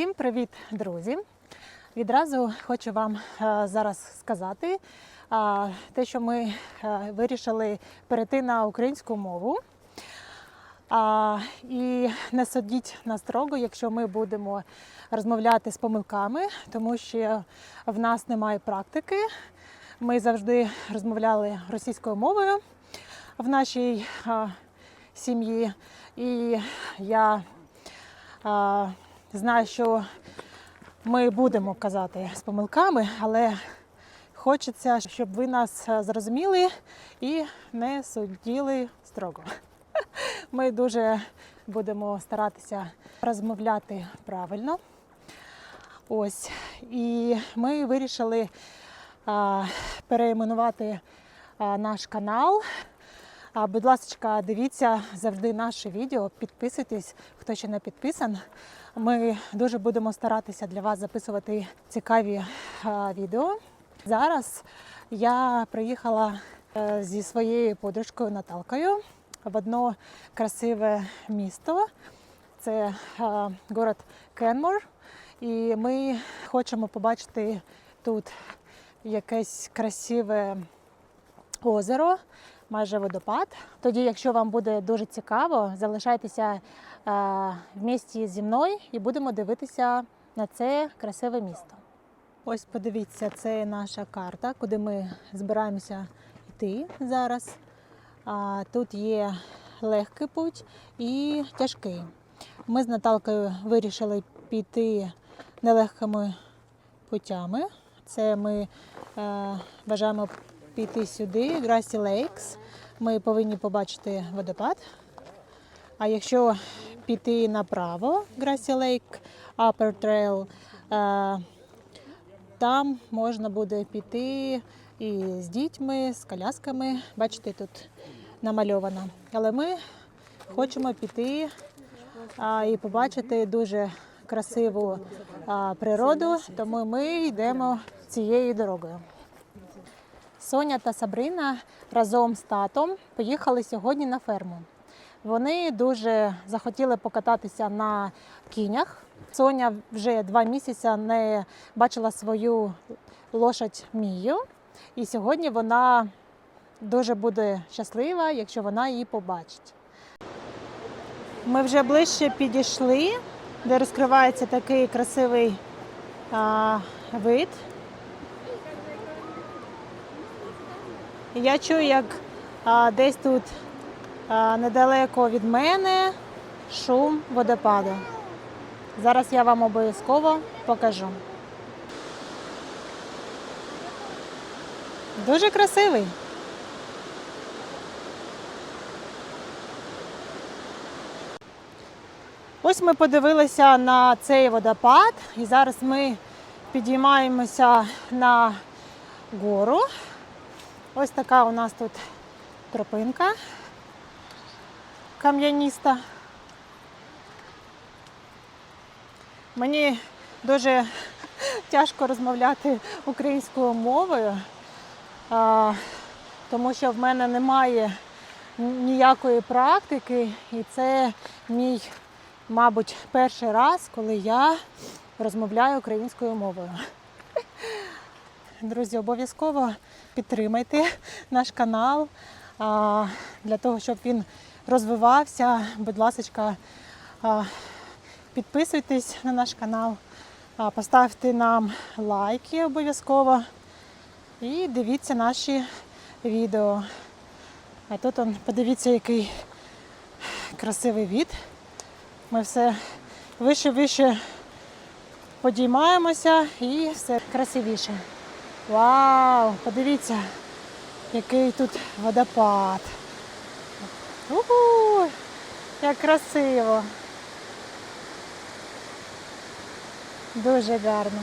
Всім привіт, друзі! Відразу хочу вам е, зараз сказати е, те, що ми е, вирішили перейти на українську мову. І не судіть нас строго, якщо ми будемо розмовляти з помилками, тому що в нас немає практики. Ми завжди розмовляли російською мовою в нашій сім'ї. І я знаю, що ми будемо казати з помилками, але хочеться, щоб ви нас зрозуміли і не суділи строго. Ми дуже будемо старатися розмовляти правильно. Ось. І ми вирішили а, перейменувати а, наш канал. Будь ласка, дивіться завжди наше відео, підписуйтесь, хто ще не підписан. Ми дуже будемо старатися для вас записувати цікаві відео. Зараз я приїхала е, зі своєю подружкою Наталкою в одно красиве місто. Це город Кенмор. І ми хочемо побачити тут якесь красиве озеро, майже водопад. Тоді, якщо вам буде дуже цікаво, залишайтеся е, в місті зі мною і будемо дивитися на це красиве місто. Ось подивіться, це наша карта, куди ми збираємося йти зараз. Тут є легкий путь і тяжкий. Ми з Наталкою вирішили піти нелегкими путями. Це ми е, бажаємо піти сюди, Grassy Lakes. Ми повинні побачити водопад. А якщо піти направо, Grassy Lake, Upper Trail, е, там можна буде піти і з дітьми, з колясками. Бачите, тут намальовано. Але ми хочемо піти і побачити дуже красиву природу, тому ми йдемо цією дорогою. Соня та Сабрина разом з татом поїхали сьогодні на ферму. Вони дуже захотіли покататися на кінях. Соня вже два місяці не бачила свою лошадь Мію, і сьогодні вона дуже буде щаслива, якщо вона її побачить. Ми вже ближче підійшли, де розкривається такий красивий а, вид. Я чую, як а, десь тут а, недалеко від мене шум водопаду. Зараз я вам обов'язково покажу. Дуже красивий. Ось ми подивилися на цей водопад, і зараз ми підіймаємося на гору. Ось така у нас тут тропинка кам'яніста. Мені дуже тяжко розмовляти українською мовою, тому що в мене немає ніякої практики, і це мій, мабуть, перший раз, коли я розмовляю українською мовою. Друзі, обов'язково підтримайте наш канал для того, щоб він розвивався. Будь ласка, підписуйтесь на наш канал, поставте нам лайки обов'язково і дивіться наші відео. А тут он, подивіться, який красивий від. Ми все вище-вище подіймаємося і все красивіше. Вау! Подивіться, який тут водопад. Уху! Як красиво. Дуже гарно.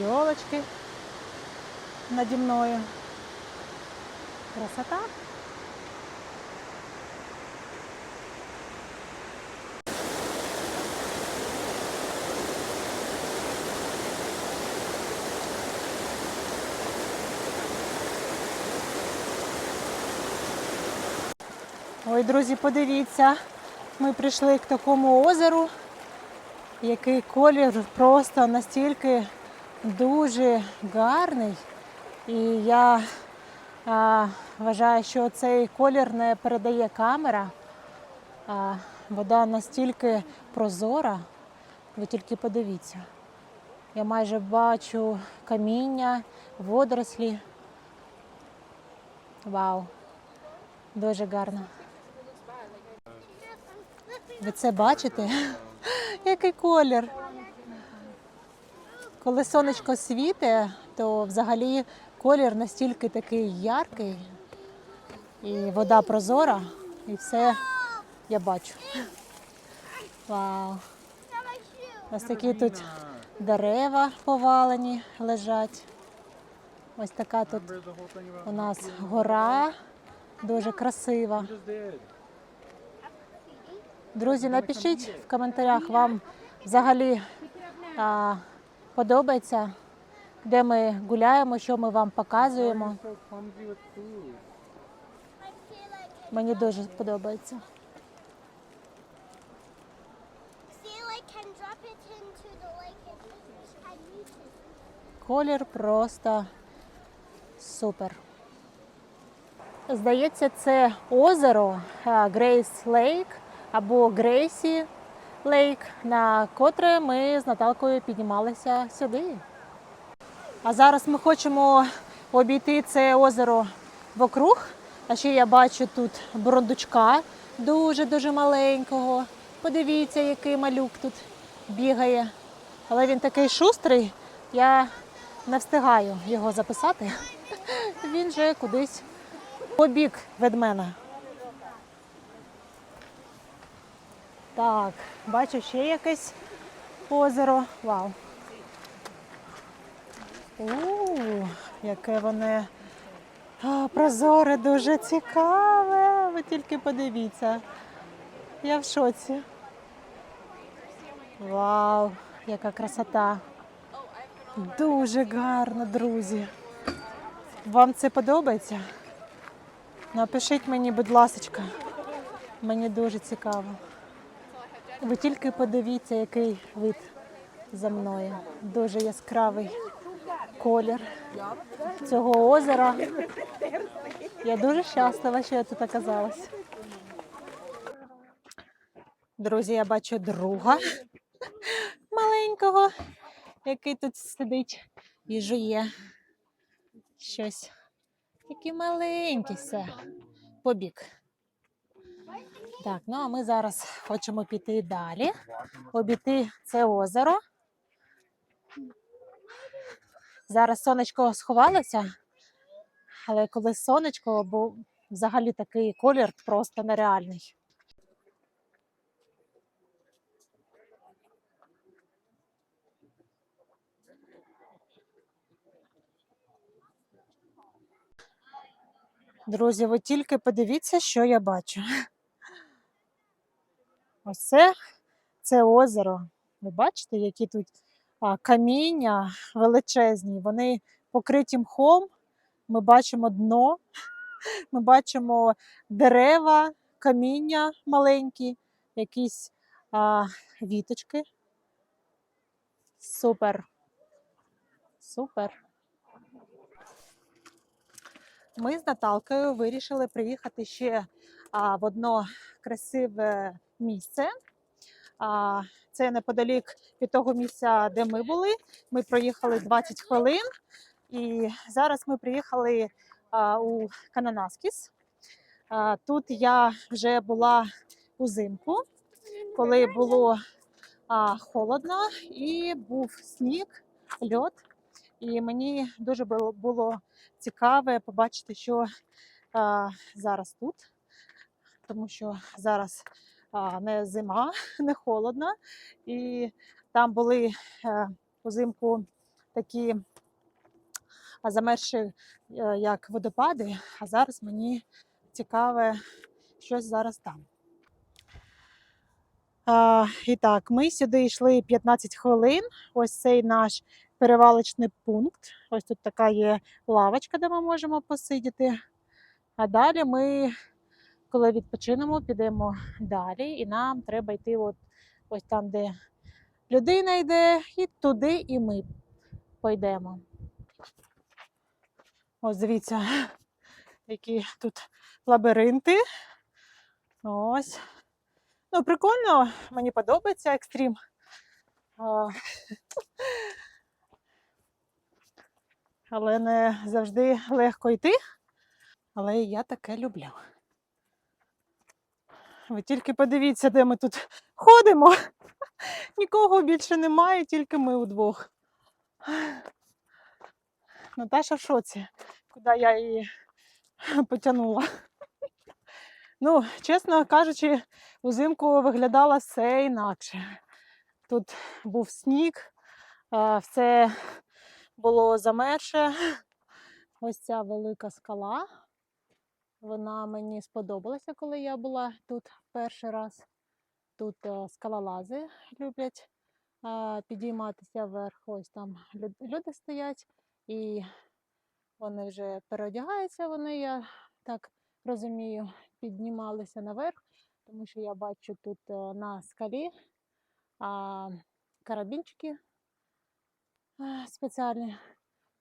Йолочки наді мною. Красота. Ой, друзі, подивіться, ми прийшли к такому озеру, який колір просто настільки дуже гарний. І я а, вважаю, що цей колір не передає камера. А, вода настільки прозора. Ви тільки подивіться. Я майже бачу каміння, водорослі. Вау! Дуже гарно. Ви це бачите? Який колір? Коли сонечко світить, то взагалі колір настільки такий яркий, і вода прозора, і все я бачу. Вау! Ось такі тут дерева повалені лежать. Ось така тут у нас гора, дуже красива. Друзі, напишіть в коментарях, вам взагалі а, подобається, де ми гуляємо, що ми вам показуємо. And use it. Колір просто супер. Здається, це озеро Грейс Лейк або Грейсі Лейк, на котре ми з Наталкою піднімалися сюди. А зараз ми хочемо обійти це озеро вокруг. А ще я бачу тут бурундучка дуже-дуже маленького. Подивіться, який малюк тут бігає. Але він такий шустрий, я не встигаю його записати. Він же кудись побіг від мене. Так, бачу ще якесь озеро. Вау. У, яке воно а, прозоре, дуже цікаве. Ви тільки подивіться. Я в шоці. Вау, яка красота. Дуже гарно, друзі. Вам це подобається? Напишіть мені, будь ласка. Мені дуже цікаво. Ви тільки подивіться, який вид за мною. Дуже яскравий колір цього озера. Я дуже щаслива, що я тут оказалась. Друзі, я бачу друга маленького, який тут сидить і жує щось. Такий маленький все. Побіг. Так, ну а ми зараз хочемо піти далі, обійти це озеро. Зараз сонечко сховалося, але коли сонечко, бо взагалі такий колір просто нереальний. Друзі, ви тільки подивіться, що я бачу. Ось це, озеро. Ви бачите, які тут каміння величезні. Вони покриті мхом. Ми бачимо дно, ми бачимо дерева, каміння маленькі, якісь а, віточки. Супер. Супер. Ми з Наталкою вирішили приїхати ще а, в одно красиве місце. Це неподалік від того місця, де ми були. Ми проїхали 20 хвилин, і зараз ми приїхали у Кананаскіс. Тут я вже була узимку, коли було холодно і був сніг, льод. І мені дуже було, цікаве побачити, що зараз тут, тому що зараз не зима, не холодно. І там були е, узимку такі а, замерзші е, як водопади, а зараз мені цікаве щось зараз там. І так, ми сюди йшли 15 хвилин. Ось цей наш перевалочний пункт. Ось тут така є лавочка, де ми можемо посидіти. А далі ми коли відпочинемо, підемо далі, і нам треба йти от ось там, де людина йде, і туди, і ми пойдемо. Ось дивіться, які тут лабіринти. Ось. Ну, прикольно, мені подобається екстрім. Але не завжди легко йти. Але я таке люблю. Ви тільки подивіться, де ми тут ходимо. Нікого більше немає, тільки ми удвох. Наташа в шоці, куди я її потягнула. Ну, чесно кажучи, узимку виглядало все інакше. Тут був сніг, все було замерше. Ось ця велика скала. Вона мені сподобалася, коли я була тут перший раз. Тут е, скалолази люблять підійматися вверх. Ось там люди стоять, і вони вже переодягаються. Вони, я так розумію, піднімалися наверх, тому що я бачу тут е, на скалі карабінчики е, спеціальні,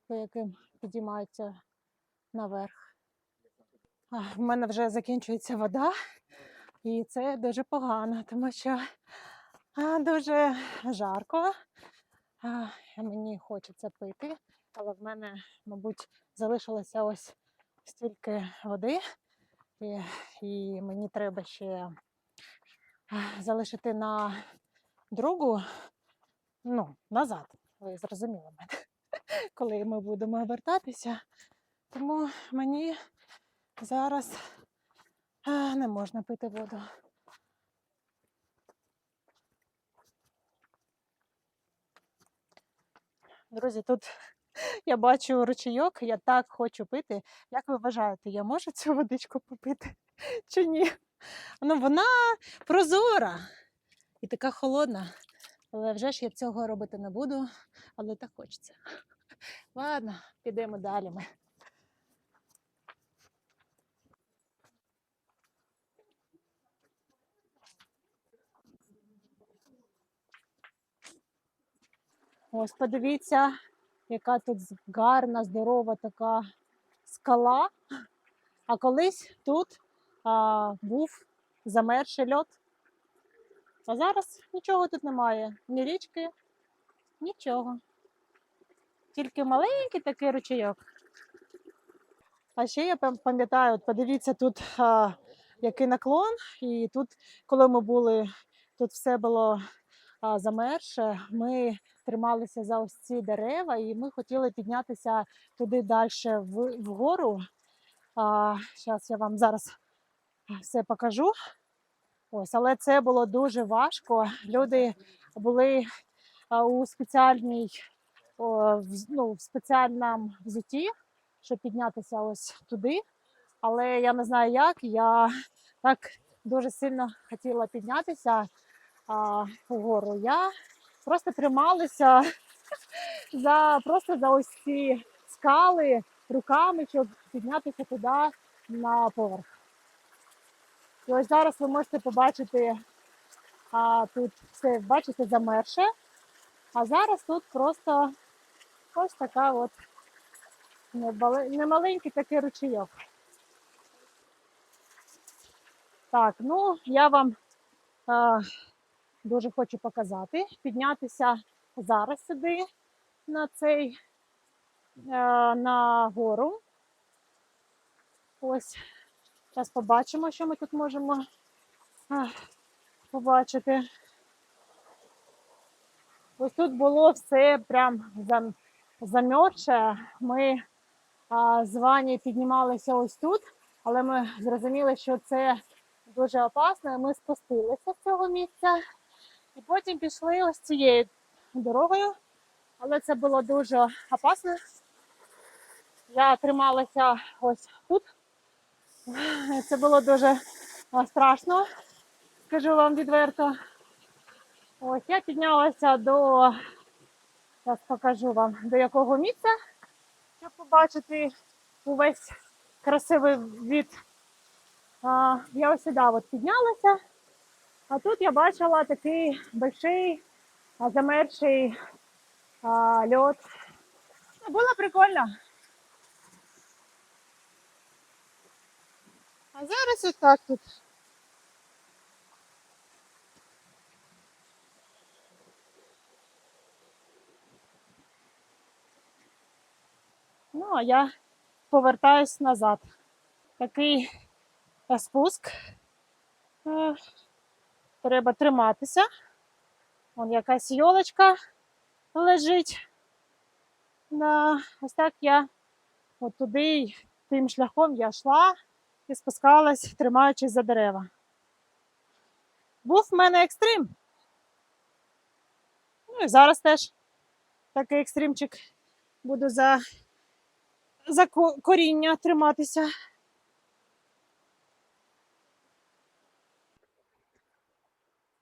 по яким підіймаються наверх. В мене вже закінчується вода, і це дуже погано, тому що дуже жарко. Мені хочеться пити, але в мене, мабуть, залишилося ось стільки води, і, і мені треба ще залишити на другу, ну, назад. Ви зрозуміли мене, коли ми будемо вертатися. Тому мені зараз а, не можна пити воду. Друзі, тут я бачу ручейок, я так хочу пити. Як ви вважаєте, я можу цю водичку попити чи ні? Ну, вона прозора і така холодна. Але вже ж я цього робити не буду, але так хочеться. Ладно, підемо далі. Ми. Ось подивіться, яка тут гарна, здорова така скала. А колись тут а, був замерший льод. А зараз нічого тут немає. Ні річки, нічого. Тільки маленький такий ручейок. А ще я пам'ятаю, подивіться, тут а, який наклон, і тут, коли ми були, тут все було а, замерше. Ми трималися за ось ці дерева, і ми хотіли піднятися туди далі вгору. А, зараз я вам зараз все покажу. Ось, але це було дуже важко. Люди були у спеціальній ну, в спеціальному взутті, щоб піднятися ось туди. Але я не знаю як. Я так дуже сильно хотіла піднятися а, вгору. Я просто трималася за просто за ось ці скали руками, щоб піднятися туди на поверх. І ось зараз ви можете побачити, а, тут все, бачите, замерше. А зараз тут просто ось така от немаленький такий ручейок. Так, ну я вам а, дуже хочу показати, піднятися зараз сюди на цей е, на гору. Ось зараз побачимо, що ми тут можемо побачити. Ось тут було все прям зам- замерзше. Ми з Вані піднімалися ось тут, але ми зрозуміли, що це дуже опасно, і ми спустилися з цього місця. І потім пішли ось цією дорогою, але це було дуже опасно. Я трималася ось тут. Це було дуже страшно, скажу вам відверто. Ось я піднялася до, зараз покажу вам, до якого місця, щоб побачити увесь красивий від я ось сюди от піднялася, а тут я бачила такий больший а, замерзший а, льод. Ну, Було прикольно. А зараз ось так тут. Ну, а я повертаюсь назад. Такий е, спуск. Треба триматися. Вон якась йолочка лежить. Да, ось так я от туди тим шляхом я йшла і спускалась, тримаючись за дерева. Був в мене екстрим. Ну і зараз теж такий екстримчик. Буду за, за коріння триматися.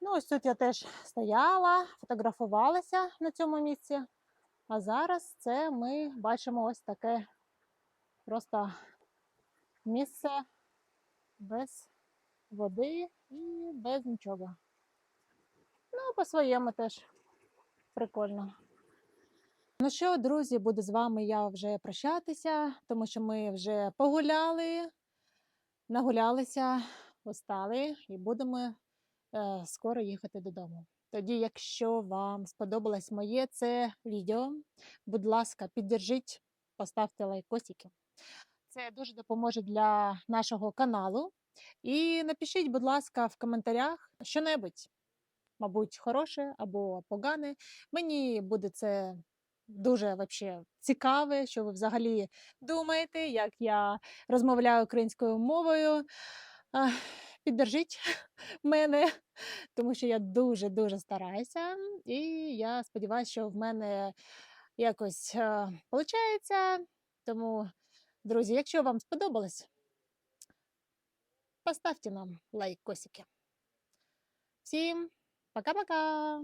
Ну, ось тут я теж стояла, фотографувалася на цьому місці. А зараз це ми бачимо ось таке просто місце без води і без нічого. Ну, по-своєму теж прикольно. Ну що, друзі, буду з вами я вже прощатися, тому що ми вже погуляли, нагулялися, устали і будемо скоро їхати додому. Тоді, якщо вам сподобалось моє це відео, будь ласка, піддержіть, поставте лайкосики. Це дуже допоможе для нашого каналу. І напишіть, будь ласка, в коментарях що-небудь, мабуть, хороше або погане. Мені буде це дуже вообще цікаве, що ви взагалі думаєте, як я розмовляю українською мовою. Піддержіть мене, тому що я дуже-дуже стараюся, і я сподіваюся, що в мене якось виходить. Тому, друзі, якщо вам сподобалось, поставте нам лайк, косики. Всім пока-пока!